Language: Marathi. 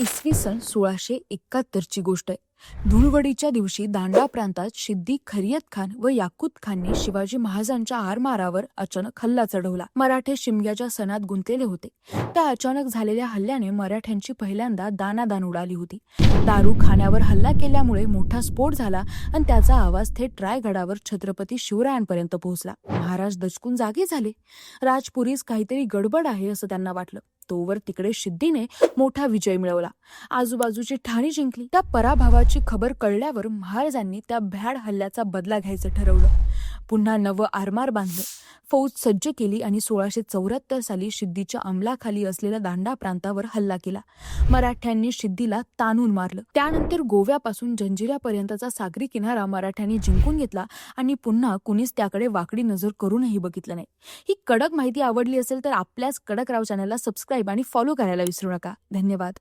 इसवी सन सोळाशे एकाहत्तरची गोष्ट आहे. धुळवडीच्या दिवशी दांडा प्रांतात सिद्दी खरियत खान व याकूत खानने शिवाजी महाराजांच्या आरमारावर अचानक हल्ला चढवला. मराठे शिमग्याच्या सणात गुंतलेले होते. त्या अचानक झालेल्या हल्ल्याने मराठ्यांची पहिल्यांदा दानादान उडाली होती. दारू खाण्यावर हल्ला केल्यामुळे मोठा स्फोट झाला आणि त्याचा आवाज थेट रायगडावर छत्रपती शिवरायांपर्यंत पोहोचला. महाराज दचकून जागे झाले. राजपुरीस काहीतरी गडबड आहे असं त्यांना वाटलं. तोवर तिकडे सिद्धीने मोठा विजय मिळवला. आजूबाजूची ठाणी जिंकली. त्या पराभवाची खबर कळल्यावर महाराजांनी त्या भ्याड हल्ल्याचा बदला घ्यायचं ठरवलं. पुन्हा नवं आरमार बांधलं. फौज सज्ज केली आणि सोळाशे चौऱ्याहत्तर साली शिद्दीच्या अंमलाखाली असलेल्या दांडा प्रांतावर हल्ला केला. मराठ्यांनी शिद्दीला ताणून मारलं. त्यानंतर गोव्यापासून जंजिऱ्यापर्यंतचा सागरी किनारा मराठ्यांनी जिंकून घेतला आणि पुन्हा कुणीच त्याकडे वाकडी नजर करूनही बघितलं नाही. ही कडक माहिती आवडली असेल तर आपल्याच कडक राव चॅनलला सबस्क्राईब आणि फॉलो करायला विसरू नका. धन्यवाद.